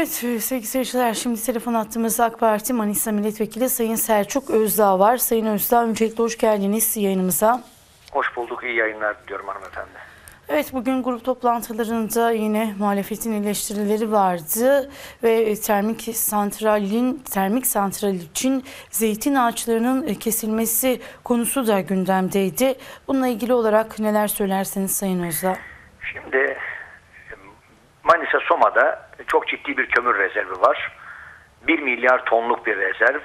Evet sevgili seyirciler şimdi telefon attığımız AK Parti Manisa Milletvekili Sayın Selçuk Özdağ var. Sayın Özdağ öncelikle hoş geldiniz yayınımıza. Hoş bulduk, iyi yayınlar diliyorum hanımefendi. Evet bugün grup toplantılarında yine muhalefetin eleştirileri vardı ve termik santralin termik santral için zeytin ağaçlarının kesilmesi konusu da gündemdeydi. Bununla ilgili olarak neler söylerseniz Sayın Özdağ. Şimdi Manisa Soma'da çok ciddi bir kömür rezervi var. 1 milyar tonluk bir rezerv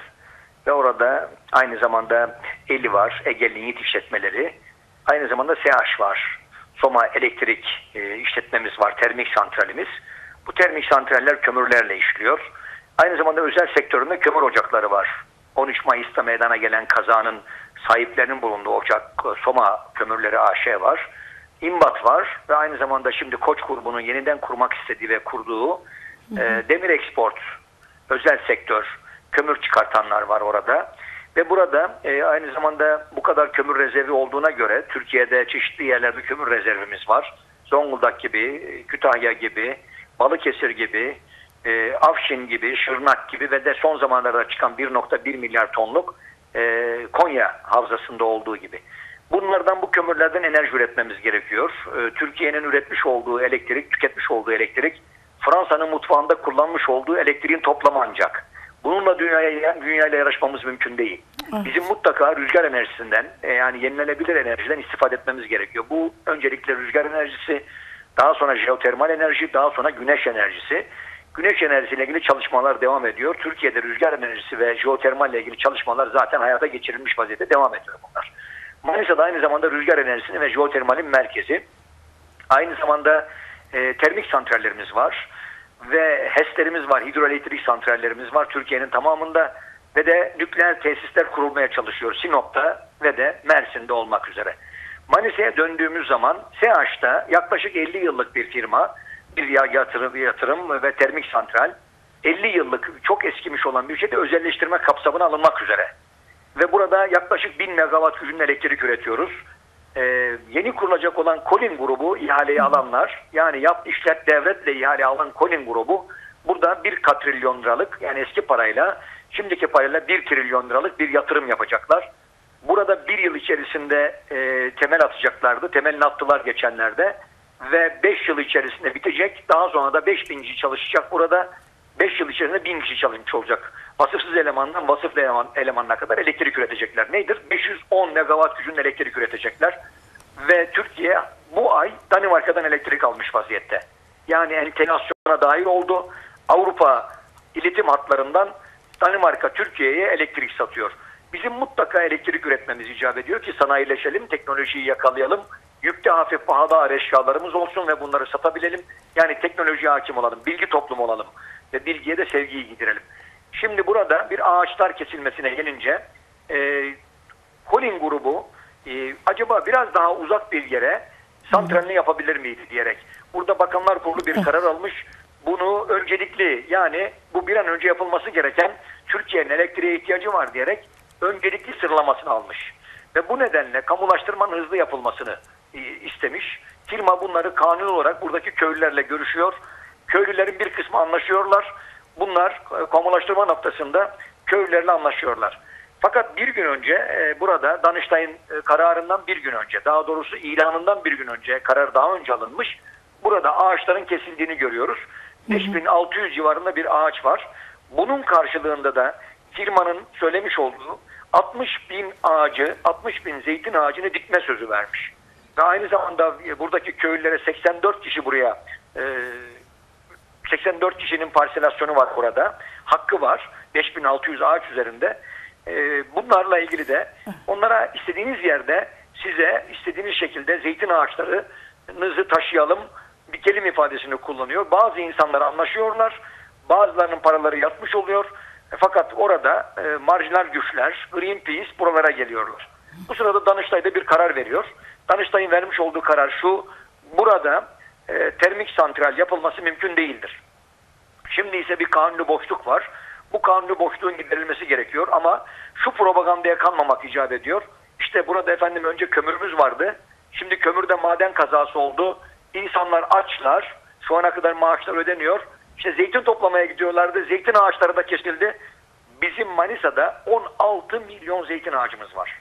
ve orada aynı zamanda Eli var, Ege Linyit işletmeleri, aynı zamanda SEAŞ var. Soma elektrik e, işletmemiz var, termik santralimiz. Bu termik santraller kömürlerle işliyor. Aynı zamanda özel sektöründe kömür ocakları var. 13 Mayıs'ta meydana gelen kazanın sahiplerinin bulunduğu ocak Soma Kömürleri AŞ var. İmbat var ve aynı zamanda şimdi Koç grubunun yeniden kurmak istediği ve kurduğu e, Demir Export özel sektör kömür çıkartanlar var orada. Ve burada e, aynı zamanda bu kadar kömür rezervi olduğuna göre Türkiye'de çeşitli yerlerde kömür rezervimiz var. Zonguldak gibi, Kütahya gibi, Balıkesir gibi, e, Afşin gibi, Şırnak gibi ve de son zamanlarda çıkan 1.1 milyar tonluk e, Konya havzasında olduğu gibi. Bunlardan bu kömürlerden enerji üretmemiz gerekiyor. E, Türkiye'nin üretmiş olduğu elektrik, tüketmiş olduğu elektrik Fransa'nın mutfağında kullanmış olduğu elektriğin toplamı ancak. Bununla dünyaya dünyayla yarışmamız mümkün değil. Bizim mutlaka rüzgar enerjisinden e, yani yenilenebilir enerjiden istifade etmemiz gerekiyor. Bu öncelikle rüzgar enerjisi, daha sonra jeotermal enerji, daha sonra güneş enerjisi. Güneş enerjisiyle ilgili çalışmalar devam ediyor. Türkiye'de rüzgar enerjisi ve jeotermal ile ilgili çalışmalar zaten hayata geçirilmiş vaziyette devam ediyor. Manisa'da aynı zamanda rüzgar enerjisinin ve jeotermalin merkezi. Aynı zamanda e, termik santrallerimiz var ve HES'lerimiz var, hidroelektrik santrallerimiz var Türkiye'nin tamamında ve de nükleer tesisler kurulmaya çalışıyor Sinop'ta ve de Mersin'de olmak üzere. Manisa'ya döndüğümüz zaman SEAŞ'ta yaklaşık 50 yıllık bir firma, bir yatırım, yatırım ve termik santral, 50 yıllık çok eskimiş olan bir şeyde özelleştirme kapsamına alınmak üzere. Ve burada yaklaşık 1000 megawatt gücünün elektrik üretiyoruz. Ee, yeni kurulacak olan Colin grubu ihaleyi alanlar yani yap işlet devletle ihale alan Colin grubu burada 1 katrilyon liralık yani eski parayla şimdiki parayla 1 trilyon liralık bir yatırım yapacaklar. Burada bir yıl içerisinde e, temel atacaklardı. Temelini attılar geçenlerde ve 5 yıl içerisinde bitecek. Daha sonra da 5000 kişi çalışacak burada. 5 yıl içerisinde 1000 kişi çalışmış olacak. Vasıfsız elemandan vasıflı eleman, elemanına kadar elektrik üretecekler. Nedir? 510 megawatt gücünün elektrik üretecekler. Ve Türkiye bu ay Danimarka'dan elektrik almış vaziyette. Yani entegrasyona dahil oldu. Avrupa iletim hatlarından Danimarka Türkiye'ye elektrik satıyor. Bizim mutlaka elektrik üretmemiz icap ediyor ki sanayileşelim, teknolojiyi yakalayalım. Yükte hafif pahalı ağır eşyalarımız olsun ve bunları satabilelim. Yani teknolojiye hakim olalım, bilgi toplumu olalım ve bilgiye de sevgiyi gidirelim. Şimdi burada bir ağaçlar kesilmesine gelince e, Colin grubu e, acaba biraz daha uzak bir yere santralini yapabilir miydi diyerek. Burada Bakanlar Kurulu bir karar almış. Bunu öncelikli yani bu bir an önce yapılması gereken Türkiye'nin elektriğe ihtiyacı var diyerek öncelikli sıralamasını almış. Ve bu nedenle kamulaştırmanın hızlı yapılmasını istemiş. Firma bunları kanun olarak buradaki köylülerle görüşüyor. Köylülerin bir kısmı anlaşıyorlar. Bunlar e, kamulaştırma noktasında köylülerle anlaşıyorlar. Fakat bir gün önce e, burada Danıştay'ın e, kararından bir gün önce, daha doğrusu ilanından bir gün önce, karar daha önce alınmış. Burada ağaçların kesildiğini görüyoruz. 5600 civarında bir ağaç var. Bunun karşılığında da firmanın söylemiş olduğu 60 bin ağacı, 60 bin zeytin ağacını dikme sözü vermiş. Ve aynı zamanda e, buradaki köylülere 84 kişi buraya e, 84 kişinin parselasyonu var burada. Hakkı var. 5600 ağaç üzerinde. E, bunlarla ilgili de onlara istediğiniz yerde size istediğiniz şekilde zeytin ağaçlarınızı taşıyalım dikelim ifadesini kullanıyor. Bazı insanlar anlaşıyorlar. Bazılarının paraları yatmış oluyor. E, fakat orada e, marjinal güçler, Greenpeace buralara geliyorlar. Bu sırada Danıştay'da bir karar veriyor. Danıştay'ın vermiş olduğu karar şu. Burada e, termik santral yapılması mümkün değildir. Şimdi ise bir kanuni boşluk var. Bu kanuni boşluğun giderilmesi gerekiyor ama şu propagandaya kanmamak icap ediyor. İşte burada efendim önce kömürümüz vardı. Şimdi kömürde maden kazası oldu. İnsanlar açlar. Şu ana kadar maaşlar ödeniyor. İşte zeytin toplamaya gidiyorlardı. Zeytin ağaçları da kesildi. Bizim Manisa'da 16 milyon zeytin ağacımız var.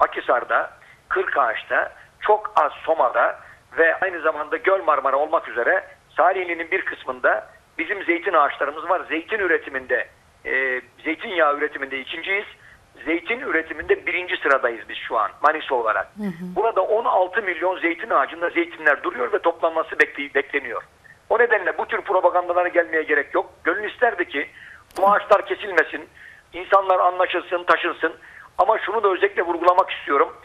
Akisar'da, Kırkağaç'ta, çok az Soma'da ve aynı zamanda Göl Marmara olmak üzere Salihli'nin bir kısmında bizim zeytin ağaçlarımız var. Zeytin üretiminde, e, zeytinyağı üretiminde ikinciyiz. Zeytin üretiminde birinci sıradayız biz şu an Manisa olarak. Burada 16 milyon zeytin ağacında zeytinler duruyor ve toplanması bekleniyor. O nedenle bu tür propagandalara gelmeye gerek yok. Gönül isterdi ki bu ağaçlar kesilmesin, insanlar anlaşılsın, taşınsın. Ama şunu da özellikle vurgulamak istiyorum.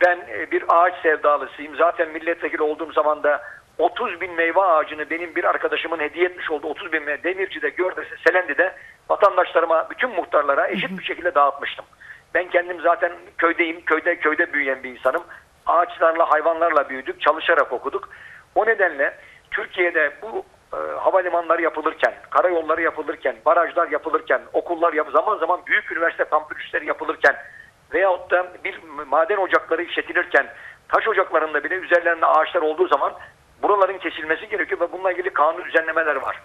Ben e, bir ağaç sevdalısıyım. Zaten milletvekili olduğum zaman da 30 bin meyve ağacını benim bir arkadaşımın hediye etmiş olduğu 30 bin meyve Demirci'de, Gördes'e, Selendi'de vatandaşlarıma, bütün muhtarlara eşit bir şekilde dağıtmıştım. Ben kendim zaten köydeyim. Köyde köyde büyüyen bir insanım. Ağaçlarla, hayvanlarla büyüdük, çalışarak okuduk. O nedenle Türkiye'de bu e, havalimanları yapılırken, karayolları yapılırken, barajlar yapılırken, okullar yap zaman zaman büyük üniversite kampüsleri yapılırken veyahut da bir maden ocakları işletilirken taş ocaklarında bile üzerlerinde ağaçlar olduğu zaman buraların kesilmesi gerekiyor ve bununla ilgili kanun düzenlemeler var.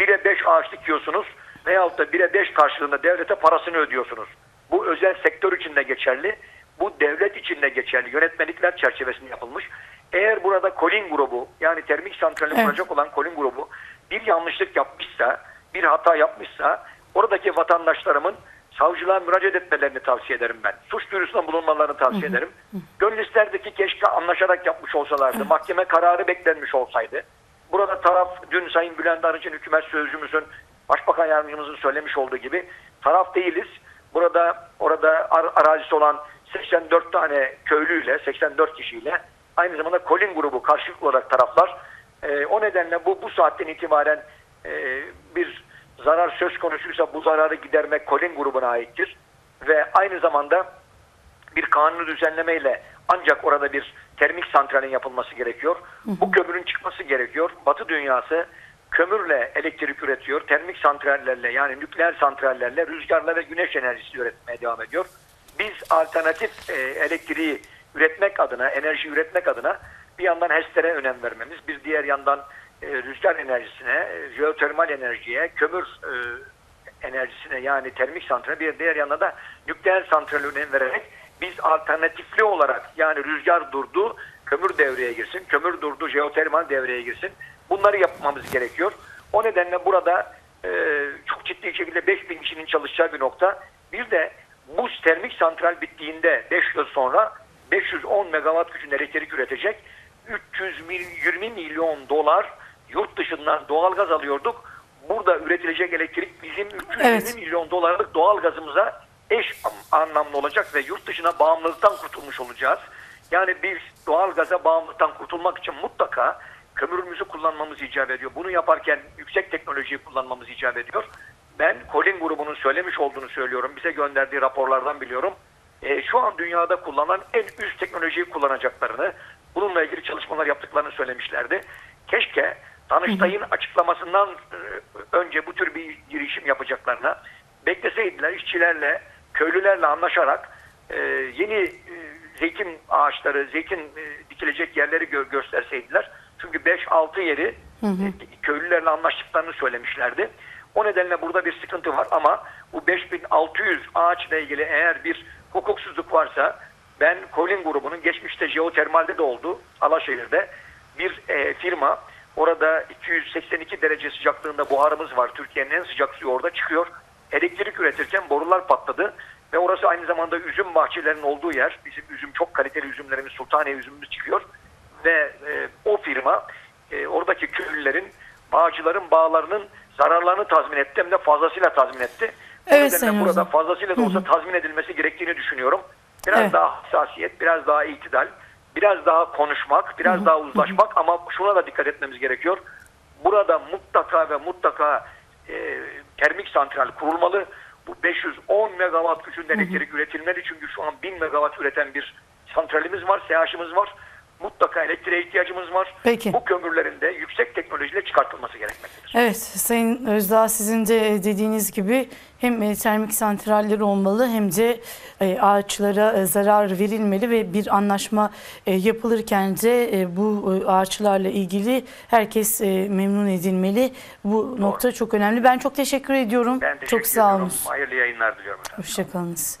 1'e 5 ağaç dikiyorsunuz veyahut da 1'e 5 karşılığında devlete parasını ödüyorsunuz. Bu özel sektör içinde geçerli. Bu devlet içinde geçerli. Yönetmelikler çerçevesinde yapılmış. Eğer burada Kolin grubu yani termik santrali Evet. kuracak olan Kolin grubu bir yanlışlık yapmışsa, bir hata yapmışsa oradaki vatandaşlarımın savcılığa müracaat etmelerini tavsiye ederim ben. Suç duyurusunda bulunmalarını tavsiye ederim. Gönül isterdi ki keşke anlaşarak yapmış olsalardı. Mahkeme kararı beklenmiş olsaydı. Burada taraf dün Sayın Bülent Arınç'ın hükümet sözcümüzün Başbakan Yardımcımızın söylemiş olduğu gibi taraf değiliz. Burada orada ar- arazisi olan 84 tane köylüyle, 84 kişiyle aynı zamanda Kolin grubu karşılıklı olarak taraflar. Ee, o nedenle bu bu saatten itibaren e, bir zarar söz konusuysa bu zararı gidermek Kolin grubuna aittir. Ve aynı zamanda bir kanunu düzenlemeyle ancak orada bir termik santralin yapılması gerekiyor. Bu kömürün çıkması gerekiyor. Batı dünyası kömürle elektrik üretiyor. Termik santrallerle yani nükleer santrallerle rüzgarla ve güneş enerjisi üretmeye devam ediyor. Biz alternatif e, elektriği üretmek adına, enerji üretmek adına bir yandan HES'lere önem vermemiz, bir diğer yandan e, rüzgar enerjisine, e, jeotermal enerjiye, kömür e, enerjisine yani termik santrale bir diğer yandan da nükleer santrale önem vererek biz alternatifli olarak yani rüzgar durdu kömür devreye girsin, kömür durdu jeotermal devreye girsin. Bunları yapmamız gerekiyor. O nedenle burada çok ciddi şekilde 5000 kişinin çalışacağı bir nokta. Bir de bu termik santral bittiğinde 5 yıl sonra 510 megawatt gücünde elektrik üretecek 320 milyon dolar yurt dışından doğalgaz alıyorduk. Burada üretilecek elektrik bizim 320 Evet. milyon dolarlık doğal gazımıza eş anlamlı olacak ve yurt dışına bağımlılıktan kurtulmuş olacağız. Yani biz doğal gaza bağımlılıktan kurtulmak için mutlaka kömürümüzü kullanmamız icap ediyor. Bunu yaparken yüksek teknolojiyi kullanmamız icap ediyor. Ben Colin grubunun söylemiş olduğunu söylüyorum. Bize gönderdiği raporlardan biliyorum. E, şu an dünyada kullanılan en üst teknolojiyi kullanacaklarını, bununla ilgili çalışmalar yaptıklarını söylemişlerdi. Keşke Danıştay'ın açıklamasından e, önce bu tür bir girişim yapacaklarına bekleseydiler işçilerle, köylülerle anlaşarak e, yeni e, zeytin ağaçları, zeytin e, dikilecek yerleri gö- gösterseydiler. Çünkü 5-6 yeri e, köylülerle anlaştıklarını söylemişlerdi. O nedenle burada bir sıkıntı var ama bu 5600 ağaçla ilgili eğer bir hukuksuzluk varsa ben Colin grubunun geçmişte jeotermalde de oldu Alaşehir'de bir e, firma orada 282 derece sıcaklığında buharımız var. Türkiye'nin en sıcak suyu orada çıkıyor. Elektrik üretirken borular patladı ve orası aynı zamanda üzüm bahçelerinin olduğu yer. Bizim üzüm çok kaliteli üzümlerimiz Sultaniye üzümümüz çıkıyor ve e, o firma e, oradaki köylülerin bağcıların bağlarının zararlarını tazmin etti hem de fazlasıyla tazmin etti. Evet, Sayın burada fazlasıyla da olsa tazmin edilmesi gerektiğini düşünüyorum. Biraz Evet. daha hassasiyet, biraz daha itidal, biraz daha konuşmak, biraz daha uzlaşmak ama şuna da dikkat etmemiz gerekiyor. Burada mutlaka ve mutlaka e, termik santral kurulmalı. Bu 510 megawatt gücünde elektrik üretilmeli çünkü şu an 1000 megawatt üreten bir santralimiz var, SH'ımız var. Mutlaka elektriğe ihtiyacımız var. Peki. Bu kömürlerin de yüksek teknolojiyle çıkartılması gerekmektedir. Evet Sayın Özdağ sizin de dediğiniz gibi hem e, termik santraller olmalı hem de e, ağaçlara e, zarar verilmeli ve bir anlaşma e, yapılırken de e, bu e, ağaçlarla ilgili herkes e, memnun edilmeli. Bu nokta çok önemli. Ben çok teşekkür ediyorum. Ben teşekkür çok sağ olun. Hayırlı yayınlar diliyorum efendim. Hoşçakalınız.